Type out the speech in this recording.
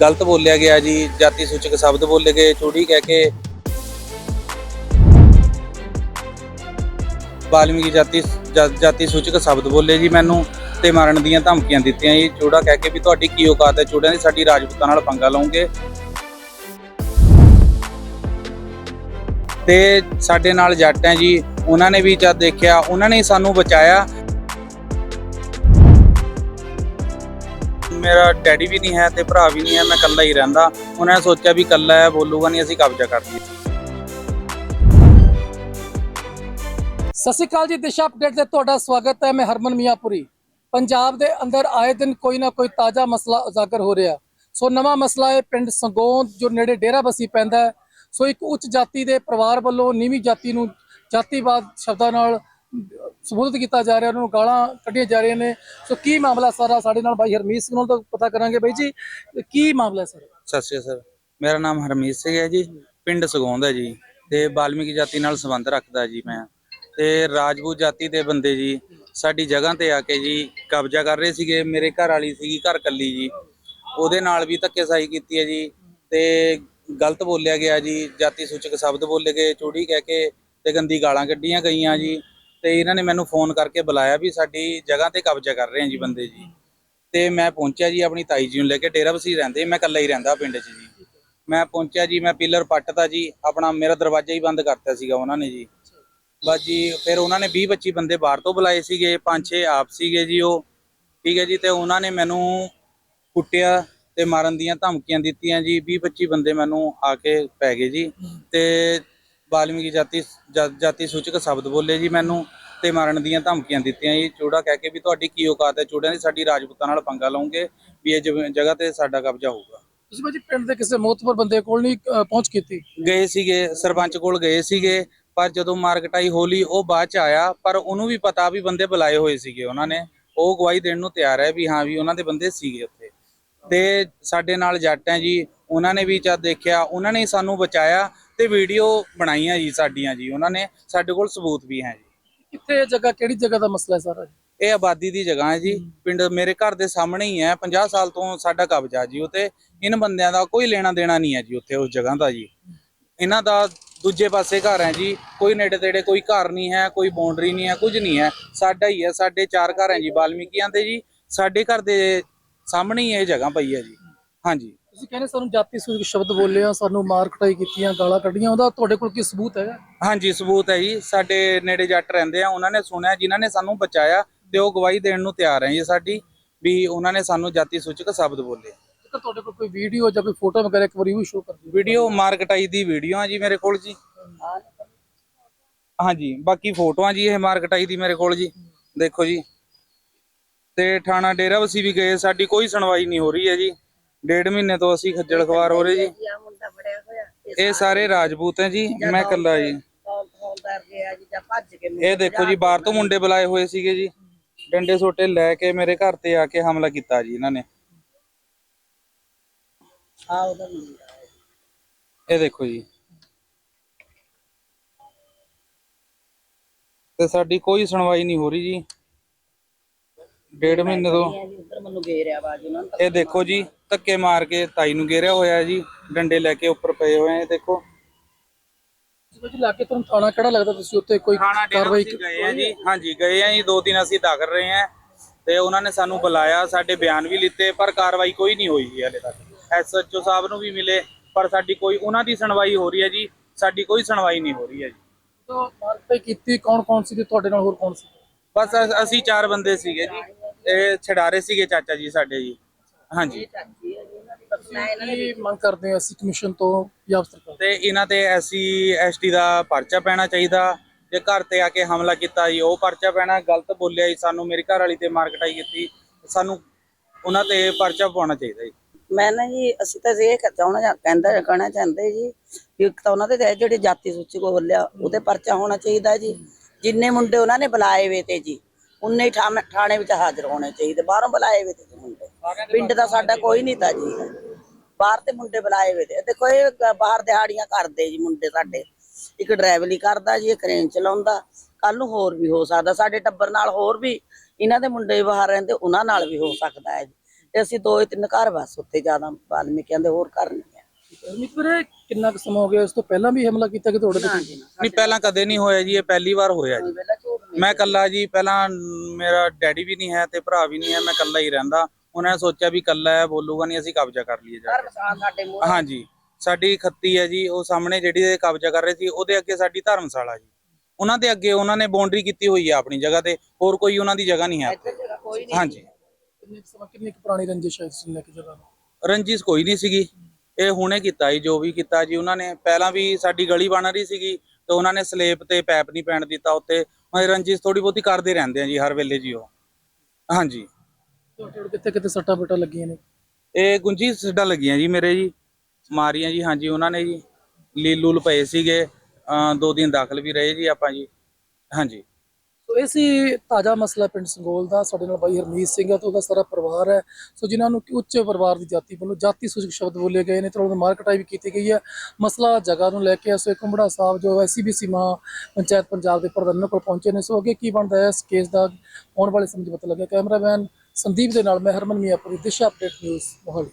ਗਲਤ ਬੋਲਿਆ ਗਿਆ ਜੀ, ਜਾਤੀ ਸੂਚਕ ਸ਼ਬਦ ਬੋਲੇ ਗਏ, ਚੂੜੀ ਕਹਿ ਕੇ। ਵਾਲਮੀਕੀ ਜਾਤੀ ਜਾਤੀ ਸੂਚਕ ਸ਼ਬਦ ਬੋਲੇ ਜੀ ਮੈਨੂੰ ਤੇ ਮਾਰਨ ਦੀਆਂ ਧਮਕੀਆਂ ਦਿੱਤੀਆਂ ਜੀ। ਚੂੜਾ ਕਹਿ ਕੇ ਵੀ ਤੁਹਾਡੀ ਕੀ ਔਕਾਤ ਹੈ? ਚੂੜਿਆਂ ਦੀ ਸਾਡੀ ਰਾਜਪੂਤਾਂ ਨਾਲ ਪੰਗਾ ਲਓਗੇ ਤੇ ਸਾਡੇ ਨਾਲ ਜੱਟ ਹੈ ਜੀ। ਉਹਨਾਂ ਨੇ ਵੀ ਜਦ ਦੇਖਿਆ, ਉਹਨਾਂ ਨੇ ਸਾਨੂੰ ਬਚਾਇਆ। ਮੇਰਾ ਡੈਡੀ ਵੀ ਨਹੀਂ ਹੈ ਤੇ ਭਰਾ ਵੀ ਨਹੀਂ ਹੈ, ਮੈਂ ਇਕੱਲਾ ਹੀ ਰਹਿੰਦਾ। ਉਹਨਾਂ ਨੇ ਸੋਚਿਆ ਵੀ ਇਕੱਲਾ ਹੈ, ਬੋਲੂਗਾ ਨਹੀਂ, ਅਸੀਂ ਕਬਜ਼ਾ ਕਰ ਲਈਏ। ਸਤਿ ਸ਼੍ਰੀ ਅਕਾਲ ਜੀ, ਦਿਸ਼ਾ ਅਪਡੇਟ ਤੇ ਤੁਹਾਡਾ ਸਵਾਗਤ ਹੈ। ਮੈਂ ਹਰਮਨ ਮੀਆਂਪੁਰੀ। ਪੰਜਾਬ ਦੇ ਅੰਦਰ ਆਏ ਦਿਨ ਕੋਈ ਨਾ ਕੋਈ ਤਾਜ਼ਾ ਮਸਲਾ ਉਜਾਗਰ ਹੋ ਰਿਹਾ। ਸੋ ਨਵਾਂ ਮਸਲਾ ਹੈ, ਪਿੰਡ ਸੰਗੋਂਦ, ਜੋ ਨੇੜੇ ਡੇਰਾ ਬਸੀ ਪੈਂਦਾ ਹੈ। ਸੋ ਇੱਕ ਉੱਚ ਜਾਤੀ ਦੇ ਪਰਿਵਾਰ ਵੱਲੋਂ ਨੀਵੀਂ ਜਾਤੀ ਨੂੰ ਜਾਤੀਵਾਦ ਸ਼ਬਦਾਂ ਨਾਲ ਸਬੂਤ ਕੀਤਾ ਜਾ ਰਿਹਾ, ਉਹਨਾਂ ਨੂੰ ਗਾਲਾਂ ਕੱਢੀਆਂ ਜਾ ਰਹੀਆਂ ਨੇ। ਸੋ ਕੀ ਮਾਮਲਾ ਸਾਰਾ ਸਾਡੇ ਨਾਲ? ਬਾਈ ਹਰਮੀਤ ਸਿੰਘ ਨਾਲ ਤਾਂ ਪਤਾ ਕਰਾਂਗੇ ਬਾਈ ਜੀ। ਕੀ ਮਾਮਲਾ ਸਰ? ਸਤਿ ਸ਼੍ਰੀ ਅਕਾਲ ਸਰ। ਮੇਰਾ ਨਾਮ ਹਰਮੀਤ ਸਿੰਘ ਹੈ ਜੀ। ਪਿੰਡ ਸਗੌਂਦ ਹੈ ਜੀ। ਤੇ ਬਾਲਮੀਕੀ ਜਾਤੀ ਨਾਲ ਸੰਬੰਧ ਰੱਖਦਾ ਜੀ ਮੈਂ। ਤੇ ਰਾਜਪੂਤ ਜਾਤੀ ਦੇ ਬੰਦੇ ਜੀ, ਸਾਡੀ ਜਗ੍ਹਾ ਤੇ ਆ ਕੇ ਜੀ ਕਬਜ਼ਾ ਕਰ ਰਹੇ ਸੀਗੇ। ਮੇਰੇ ਘਰ ਵਾਲੀ ਸੀਗੀ, ਘਰ ਕੱਲੀ ਜੀ। ਉਹਦੇ ਨਾਲ ਵੀ ਧੱਕੇਸ਼ਾਹੀ ਕੀਤੀ ਹੈ ਜੀ। ਤੇ ਗਲਤ ਬੋਲਿਆ ਗਿਆ ਜੀ। ਜਾਤੀ ਸੂਚਕ ਸ਼ਬਦ ਬੋਲੇ ਗਏ, ਚੂੜੀ ਕਹਿ ਕੇ ਤੇ ਗੰਦੀ ਗਾਲਾਂ ਕੱਢੀਆਂ ਗਈਆਂ ਜੀ। ਤੇ ਇਹਨਾਂ ਨੇ ਮੈਨੂੰ ਫੋਨ ਕਰਕੇ ਬੁਲਾਇਆ ਵੀ ਸਾਡੀ ਜਗ੍ਹਾ ਤੇ ਕਬਜ਼ਾ ਕਰ ਰਹੇ ਆ ਜੀ ਬੰਦੇ ਜੀ। ਤੇ ਮੈਂ ਪਹੁੰਚਿਆ ਜੀ ਆਪਣੀ ਤਾਈ ਜੀ ਨੂੰ ਲੈ ਕੇ, ਡੇਰਾ ਬਸੀ ਰਹਿੰਦੇ, ਮੈਂ ਇਕੱਲਾ ਹੀ ਰਹਿੰਦਾ ਪਿੰਡ 'ਚ ਜੀ। ਮੈਂ ਪਹੁੰਚਿਆ ਜੀ, ਮੈਂ ਪਿੱਲਰ ਪੱਟਤਾ ਜੀ, ਆਪਣਾ ਮੇਰਾ ਦਰਵਾਜ਼ਾ ਹੀ ਬੰਦ ਕਰਤਾ ਸੀਗਾ ਉਹਨਾਂ ਨੇ ਜੀ। ਬਸ ਜੀ, ਫਿਰ ਉਹਨਾਂ ਨੇ 20 25 ਬੰਦੇ ਬਾਹਰ ਤੋਂ ਬੁਲਾਏ ਸੀਗੇ, ਪੰਜ ਛੇ ਆਪ ਸੀਗੇ ਜੀ ਉਹ। ਠੀਕ ਹੈ ਜੀ, ਤੇ ਉਹਨਾਂ ਨੇ ਮੈਨੂੰ ਕੁੱਟਿਆ ਤੇ ਮਾਰਨ ਦੀਆਂ ਧਮਕੀਆਂ ਦਿੱਤੀਆਂ ਜੀ। 20 25 ਬੰਦੇ ਮੈਨੂੰ ਆ ਕੇ ਪੈ ਗਏ ਜੀ। ਤੇ ਵਾਲਮੀਕੀ ਜਾਤੀ ਜਾਤੀ ਸੂਚਕ ਸ਼ਬਦ ਬੋਲੇ ਜੀ ਮੈਨੂੰ ਤੇ ਮਾਰਨ ਦੀਆਂ ਧਮਕੀਆਂ ਦਿੱਤੀਆਂ ਜੀ। ਚੂੜਾ ਕਹਿ ਕੇ ਵੀ ਤੁਹਾਡੀ ਕੀ ਔਕਾਤ ਹੈ? ਚੂੜਿਆਂ ਦੀ ਸਾਡੀ ਰਾਜਪੂਤਾਂ ਨਾਲ ਪੰਗਾ ਲਓਗੇ ਵੀ ਇਹ ਜਗ- ਜਗ੍ਹਾ ਤੇ ਸਾਡਾ ਕਬਜ਼ਾ ਹੋਊਗਾ। ਤੁਸੀਂ ਬਾਈ ਜੀ ਪਿੰਡ ਦੇ ਕਿਸੇ ਮੋਤਬਰ ਬੰਦੇ ਕੋਲ ਨਹੀਂ ਪਹੁੰਚ ਕੀਤੀ? ਗਏ ਸੀਗੇ ਸਰਪੰਚ ਕੋਲ ਗਏ ਸੀਗੇ ਪਰ ਜਦੋਂ ਮਾਰਕਟਾਈ ਹੋਲੀ ਉਹ ਬਾਅਦ ਚ ਆਇਆ ਪਰ ਉਹਨੂੰ ਵੀ ਪਤਾ ਵੀ ਬੰਦੇ ਬੁਲਾਏ ਹੋਏ ਸੀਗੇ ਉਹਨਾਂ ਨੇ। ਉਹ ਗਵਾਹੀ ਦੇਣ ਨੂੰ ਤਿਆਰ ਹੈ ਵੀ ਹਾਂ ਵੀ ਉਹਨਾਂ ਦੇ ਬੰਦੇ ਸੀਗੇ ਉੱਥੇ। ਤੇ ਸਾਡੇ ਨਾਲ ਜੱਟ ਹੈ ਜੀ ਉਹਨਾਂ ਨੇ ਵੀ ਜਦ ਦੇਖਿਆ ਉਹਨਾਂ ਨੇ ਸਾਨੂੰ ਬਚਾਇਆ। ਤੇ ਵੀਡੀਓ ਬਣਾਈਆਂ ਜੀ ਸਾਡੀਆਂ ਜੀ ਉਹਨਾਂ ਨੇ ਸਾਡੇ ਕੋਲ ਸਬੂਤ ਵੀ ਹੈ ਜੀ। ਕਿੱਥੇ ਇਹ ਜਗ੍ਹਾ ਕਿਹੜੀ ਜਗ੍ਹਾ ਦਾ ਮਸਲਾ ਹੈ ਸਾਰਾ ਇਹ ਆਬਾਦੀ ਦੀ ਜਗ੍ਹਾ ਹੈ ਜੀ। ਪਿੰਡ ਮੇਰੇ ਘਰ ਦੇ ਸਾਹਮਣੇ ਹੀ ਹੈ 50 ਸਾਲ ਤੋਂ ਸਾਡਾ ਕਬਜ਼ਾ ਜੀ ਉਤੇ ਇਨ ਬੰਦਿਆਂ ਦਾ ਕੋਈ ਲੈਣਾ ਦੇਣਾ ਨਹੀਂ ਹੈ ਜੀ ਉੱਥੇ ਉਸ ਜਗ੍ਹਾ ਦਾ ਜੀ। ਇਹਨਾਂ ਦਾ ਦੂਜੇ ਪਾਸੇ ਘਰ ਹੈ ਜੀ ਕੋਈ ਨੇੜੇ ਤੇੜੇ ਕੋਈ ਘਰ ਨਹੀਂ ਹੈ ਕੋਈ ਬਾਉਂਡਰੀ ਨਹੀਂ ਹੈ ਕੁਝ ਨਹੀਂ ਹੈ। ਸਾਡਾ ਹੀ ਹੈ ਸਾਡੇ ਚਾਰ ਘਰ ਹੈ ਜੀ ਵਾਲਮੀਕੀਆਂ ਦੇ ਜੀ ਸਾਡੇ ਘਰ ਦੇ ਸਾਹਮਣੇ ਹੀ ਇਹ ਜਗ੍ਹਾ ਪਈ ਹੈ ਜੀ। ਹਾਂਜੀ। ਤੁਸੀਂ ਕਹਿੰਦੇ ਸਾਨੂੰ ਜਾਤੀ ਸੂਚਕ ਸ਼ਬਦ ਬੋਲੇ ਆ ਸਾਨੂੰ ਮਾਰ ਕਟਾਈ ਕੀਤੀਆਂ ਗਾਲਾਂ ਕੱਢੀਆਂ ਉਹਦਾ ਤੁਹਾਡੇ ਕੋਲ ਕੀ ਸਬੂਤ ਹੈਗਾ? ਹਾਂਜੀ ਸਬੂਤ ਹੈ ਜੀ। ਸਾਡੇ ਨੇੜੇ ਜੱਟ ਰਹਿੰਦੇ ਆ ਉਹਨਾਂ ਨੇ ਸੁਣਿਆ ਜਿਨ੍ਹਾਂ ਨੇ ਸਾਨੂੰ ਬਚਾਇਆ ਤੇ ਉਹ ਗਵਾਹੀ ਦੇਣ ਨੂੰ ਤਿਆਰ ਹੈ ਜੀ ਸਾਡੀ ਵੀ ਉਹਨਾਂ ਨੇ ਸਾਨੂੰ ਜਾਤੀ ਸੂਚਕ ਸ਼ਬਦ ਬੋਲੇ। ਜੇਕਰ ਤੁਹਾਡੇ ਕੋਲ ਕੋਈ ਵੀਡੀਓ ਜਾਂ ਕੋਈ ਫੋਟੋ ਵਗੈਰਾ ਇੱਕ ਵਾਰੀ ਉਹ ਸ਼ੋਅ ਕਰ ਦਿਓ। ਵੀਡੀਓ ਮਾਰਕਟਾਈ ਦੀ ਵੀਡੀਓ ਆ ਜੀ ਮੇਰੇ ਕੋਲ ਜੀ। ਹਾਂਜੀ ਬਾਕੀ ਫੋਟੋਆਂ ਜੀ ਇਹ ਮਾਰਕਟਾਈ ਦੀ ਮੇਰੇ ਕੋਲ ਜੀ। ਦੇਖੋ ਜੀ। ਤੇ ਥਾਣਾ ਡੇਰਾਬੱਸੀ ਵੀ ਗਏ ਸਾਡੀ ਕੋਈ ਸੁਣਵਾਈ ਨਹੀਂ ਹੋ ਰਹੀ ਹੈ ਜੀ। ਡੇਢ ਮਹੀਨੇ ਤੋਂ ਅਸੀਂ ਖੱਜਲ ਖਵਾਰ ਹੋ ਰਹੇ ਜੀ। ਆ ਮੁੰਡਾ ਫੜਿਆ ਹੋਇਆ ਇਹ ਸਾਰੇ ਰਾਜਪੂਤ ਹੈ ਜੀ ਮੈਂ ਇਕੱਲਾ ਜੀ। ਕੌਣ ਫੌਲਦਾਰ ਗਿਆ ਜੀ ਜਾਂ ਭੱਜ ਕੇ ਇਹ ਦੇਖੋ ਜੀ ਬਾਹਰ ਤੋਂ ਮੁੰਡੇ ਬੁਲਾਏ ਹੋਏ ਸੀਗੇ ਜੀ। ਡੰਡੇ ਸੋਟੇ ਲੈ ਕੇ ਮੇਰੇ ਘਰ ਤੇ ਆ ਕੇ ਹਮਲਾ ਕੀਤਾ ਜੀ ਇਹਨਾਂ ਨੇ। ਆ ਉਹਦਾ ਮੁੰਡਾ ਇਹ ਦੇਖੋ ਜੀ। ਤੇ ਸਾਡੀ ਕੋਈ ਸੁਣਵਾਈ ਨਹੀਂ ਹੋ ਰਹੀ ਜੀ। ਡੇਢ ਮਹੀਨੇ ਤੋਂ ਇਹ ਜੀ ਉਧਰ ਮੈਨੂੰ ਘੇਰਿਆ ਆਵਾਜ਼ ਉਹਨਾਂ ਨੇ ਇਹ ਦੇਖੋ ਜੀ ਧੱਕੇ ਮਾਰ ਕੇ ਤਾਈ ਨੂੰ ਘੇਰਿਆ ਹੋਇਆ ਜੀ ਡੰਡੇ ਲੈ ਕੇ ਉੱਪਰ ਪਏ ਹੋਏ ਆ ਦੇਖੋ। ਜੀ ਲਾ ਕੇ ਤੁਹਾਨੂੰ ਥਾਣਾ ਕਿਹੜਾ ਲੱਗਦਾ? ਤੁਸੀਂ ਉੱਤੇ ਕੋਈ ਥਾਣਾ ਕਾਰਵਾਈ ਡੇਰਾ ਗਏ ਆ ਜੀ ਹਾਂਜੀ ਗਏ ਆ ਜੀ ਦੋ ਦਿਨ ਅਸੀਂ ਦਾਖਲ ਰਹੇ ਆ ਤੇ ਉਹਨਾਂ ਨੇ ਸਾਨੂੰ ਬੁਲਾਇਆ ਸਾਡੇ ਬਿਆਨ ਵੀ ਲਿੱਤੇ ਪਰ ਕਾਰਵਾਈ ਕੋਈ ਨਹੀਂ ਹੋਈ ਜੀ ਹਲੇ ਤੱਕ। ਐਸਐਚਓ ਸਾਹਿਬ ਨੂੰ ਵੀ ਮਿਲੇ ਪਰ ਸਾਡੀ ਕੋਈ ਉਹਨਾਂ ਦੀ ਸੁਣਵਾਈ ਹੋ ਰਹੀ ਹੈ ਜੀ ਸਾਡੀ ਕੋਈ ਸੁਣਵਾਈ ਨਹੀਂ ਹੋ ਰਹੀ ਹੈ ਜੀ। ਤੋਂ ਕੀਤੀ ਕੌਣ ਕੌਣ ਸੀ ਤੇ ਤੁਹਾਡੇ ਨਾਲ ਹੋਰ ਕੌਣ ਸੀ ਬਸ ਅਸੀਂ ਚਾਰ ਬੰਦੇ ਸੀਗੇ ਜੀ ਇਹ ਛਡਾਰੇ ਸੀਗੇ ਚਾਚਾ ਜੀ ਸਾਡੇ ਜੀ। ਹਾਂਜੀ। ਕੀ ਮੰਗ ਕਰਦੇ ਆ ਅਸੀਂ ਕਮਿਸ਼ਨ ਤੋਂ ਜਾਂ ਸਰਕਾਰ ਤੇ? ਇਹਨਾਂ ਤੇ ਐਸਸੀ ਐਸਟੀ ਦਾ ਪਰਚਾ ਪੈਣਾ ਚਾਹੀਦਾ। ਜੇ ਘਰ ਤੇ ਆ ਕੇ ਹਮਲਾ ਕੀਤਾ ਜੀ ਉਹ ਪਰਚਾ ਪੈਣਾ ਗਲਤ ਬੋਲਿਆ ਜੀ ਸਾਨੂੰ ਮੇਰੀ ਘਰ ਵਾਲੀ ਤੇ ਮਾਰਕਟਾਈ ਕੀਤੀ ਸਾਨੂੰ ਉਹਨਾਂ ਤੇ ਪਰਚਾ ਪਾਉਣਾ ਚਾਹੀਦਾ ਜੀ। ਮੈਂ ਨਾ ਜੀ ਅਸੀਂ ਤਾਂ ਇਹ ਚਾਹਣਾ ਜਾਂ ਕਹਿੰਦਾ ਕਹਿਣਾ ਚਾਹੁੰਦੇ ਜੀ ਵੀ ਇੱਕ ਤਾਂ ਉਹਨਾਂ ਦੇ ਤੇ ਜਿਹੜੇ ਜਾਤੀ ਸੂਚੀ ਕੋ ਬੋਲਿਆ ਉਹਦੇ ਪਰਚਾ ਹੋਣਾ ਚਾਹੀਦਾ ਜੀ। ਜਿੰਨੇ ਮੁੰਡੇ ਉਹਨਾਂ ਨੇ ਬੁਲਾਏ ਵੇ ਤੇ ਜੀ ਉਨੇ ਹੀ ਥਾਣੇ ਵਿੱਚ ਹਾਜ਼ਰ ਹੋਣੇ ਚਾਹੀਦੇ ਬਾਹਰੋਂ ਬੁਲਾਏ ਵੇ ਤੇ ਜੀ ਮੁੰਡੇ। ਪਿੰਡ ਦਾ ਸਾਡਾ ਕੋਈ ਨਹੀਂ ਤਾਂ ਜੀ। ਬਾਹਰ ਤੇ ਮੁੰਡੇ ਬੁਲਾਏ ਵੇ ਤੇ। ਦੇਖੋ ਇਹ ਬਾਹਰ ਦਿਹਾੜੀਆਂ ਕਰਦੇ ਜੀ ਮੁੰਡੇ ਸਾਡੇ। ਇੱਕ ਡਰਾਈਵਰੀ ਕਰਦਾ ਜੀ ਇਹ ਕਰੇਨ ਚਲਾਉਂਦਾ। ਕੱਲ ਨੂੰ ਹੋਰ ਵੀ ਹੋ ਸਕਦਾ। ਸਾਡੇ ਟੱਬਰ ਨਾਲ ਹੋਰ ਵੀ ਇਹਨਾਂ ਦੇ ਮੁੰਡੇ ਬਾਹਰ ਰਹਿੰਦੇ ਉਹਨਾਂ ਨਾਲ ਵੀ ਹੋ ਸਕਦਾ ਹੈ ਜੀ। ਤੇ ਅਸੀਂ ਦੋ ਤਿੰਨ ਘਰ ਬਸ ਉੱਤੇ ਜ਼ਿਆਦਾ ਵਾਲਮੀਕਿਆਂ ਦੇ ਹੋਰ ਘਰ ਨਹੀਂ ਹੈ। ਮਿੱਤਰ ਕਿੰਨਾ ਕੁ ਸਮਾਂ ਹੋ ਗਿਆ? ਇਸ ਤੋਂ ਪਹਿਲਾਂ ਵੀ ਹਮਲਾ ਕੀਤਾ ਕਿ ਤੁਹਾਡੇ ਤੇ? ਨਹੀਂ ਪਹਿਲਾਂ ਕਦੇ ਨਹੀਂ ਹੋਇਆ ਜੀ ਇਹ ਪਹਿਲੀ ਵਾਰ ਹੋਇਆ ਜੀ। ਮੈਂ ਕੱਲਾ ਜੀ ਪਹਿਲਾਂ ਮੇਰਾ ਡੈਡੀ ਵੀ ਨਹੀਂ ਹੈ ਤੇ ਭਰਾ ਵੀ ਨਹੀਂ ਹੈ ਮੈਂ ਕੱਲਾ ਹੀ ਰਹਿੰਦਾ। ਉਹਨਾਂ ਨੇ ਸੋਚਿਆ ਵੀ ਕੱਲਾ ਹੈ ਬੋਲੂਗਾ ਨਹੀਂ ਅਸੀਂ ਕਬਜ਼ਾ ਕਰ ਲਈਏ ਜਾ ਘਰ ਕੇ ਵਸਾ ਸਾਡੇ ਮੂੰਹ ਹਾਂਜੀ ਸਾਡੀ ਖੱਤੀ ਹੈ ਜੀ ਉਹ ਸਾਹਮਣੇ ਜਿਹੜੀ ਇਹ ਕਬਜ਼ਾ ਕਰ ਰਹੇ ਸੀ ਉਹਦੇ ਅੱਗੇ ਸਾਡੀ ਧਰਮਸ਼ਾਲਾ ਜੀ। ਉਹਨਾਂ ਦੇ ਅੱਗੇ ਉਹਨਾਂ ਨੇ ਬਾਉਂਡਰੀ ਕੀਤੀ ਹੋਈ ਹੈ ਆਪਣੀ ਜਗ੍ਹਾ ਤੇ ਹੋਰ ਕੋਈ ਉਹਨਾਂ ਦੀ ਜਗ੍ਹਾ ਨਹੀਂ ਹੈ ਇੱਥੇ ਜਗ੍ਹਾ ਕੋਈ ਨਹੀਂ ਹਾਂਜੀ। ਕਿੰਨੇ ਕੁ ਸਮਾਂ ਕਿੰਨੀ ਕੁ ਪੁਰਾਣੀ ਰੰਜਿਸ਼ ਹੈ ਇਸ ਨੂੰ ਲੈ ਕੇ ਜਗ੍ਹਾ ਨੂੰ? ਰੰਜਿਸ਼ ਕੋਈ ਨਹੀਂ ਸੀਗੀ। ਇਹ ਹੁਣੇ ਕੀਤਾ ਜੀ ਜੋ ਵੀ ਕੀਤਾ ਜੀ ਉਹਨਾਂ ਨੇ ਪਹਿਲਾਂ ਵੀ ਸਾਡੀ ਗਲੀ ਬਣ ਰਹੀ ਸੀਗੀ ਤੇ ਉਹਨਾਂ ਨੇ ਸਲੇਬ ਤੇ ਪੈਪ ਨਹੀਂ ਪੈਣ ਦਿੱਤਾ ਉੱਤੇ। ਮੈਂ ਰੰਜਿਸ਼ ਥੋੜੀ ਬਹੁਤੀ ਕਰਦੇ ਰਹਿੰਦੇ ਆ ਜੀ ਹਰ ਵੇਲੇ ਜੀ ਉਹ। ਹਾਂਜੀ। ਤੁਹਾਡੇ ਕਿੱਥੇ ਕਿੱਥੇ ਸੱਟਾਂ ਫੇਟਾਂ ਲੱਗੀਆਂ ਨੇ? ਇਹ ਗੁੰਜੀ ਸਿੱਧਾ ਲੱਗੀਆਂ ਜੀ ਮੇਰੇ ਜੀ ਮਾਰੀਆਂ ਜੀ ਹਾਂਜੀ ਉਹਨਾਂ ਨੇ ਜੀ ਲੀਲੂਲ ਪਏ ਸੀਗੇ ਅਹ ਦੋ ਦਿਨ ਦਾਖਲ ਵੀ ਰਹੇ ਜੀ ਆਪਾਂ ਜੀ ਹਾਂਜੀ। ਸੋ ਇਹ ਸੀ ਤਾਜ਼ਾ ਮਸਲਾ ਪਿੰਡ ਸੰਗੋਲ ਦਾ ਸਾਡੇ ਨਾਲ ਬਾਈ ਹਰਮੀਤ ਸਿੰਘ ਹੈ ਤੇ ਉਹਦਾ ਸਾਰਾ ਪਰਿਵਾਰ ਹੈ। ਸੋ ਜਿਨ੍ਹਾਂ ਨੂੰ ਕਿ ਉੱਚ ਪਰਿਵਾਰ ਦੀ ਜਾਤੀ ਵੱਲੋਂ ਜਾਤੀ ਸੂਚਕ ਸ਼ਬਦ ਬੋਲੇ ਗਏ ਨੇ ਤੇ ਉਹਨਾਂ ਦੀ ਮਾਰਕਟਾਈ ਵੀ ਕੀਤੀ ਗਈ ਹੈ। ਮਸਲਾ ਜਗ੍ਹਾ ਨੂੰ ਲੈ ਕੇ ਸੋ ਕੁੰਬੜਾ ਸਾਹਿਬ ਜੋ ਐਸਸੀਬੀਸੀ ਮਾਂ ਪੰਚਾਇਤ ਪੰਜਾਬ ਦੇ ਪ੍ਰਧਾਨਾਂ ਕੋਲ ਪਹੁੰਚੇ ਨੇ। ਸੋ ਅੱਗੇ ਕੀ ਬਣਦਾ ਹੈ ਇਸ ਕੇਸ ਦਾ ਆਉਣ ਵਾਲੇ ਸਮੇਂ 'ਚ ਪਤਾ ਲੱਗਿਆ। ਕੈਮਰਾਮੈਨ ਸੰਦੀਪ ਦੇ ਨਾਲ ਮੈਂ ਹਰਮਨ ਮੀਆਂਪੁਰੀ ਦਿਸ਼ਾ ਅਪਡੇਟ ਨਿਊਜ਼ ਮੋਹਾਲੀ।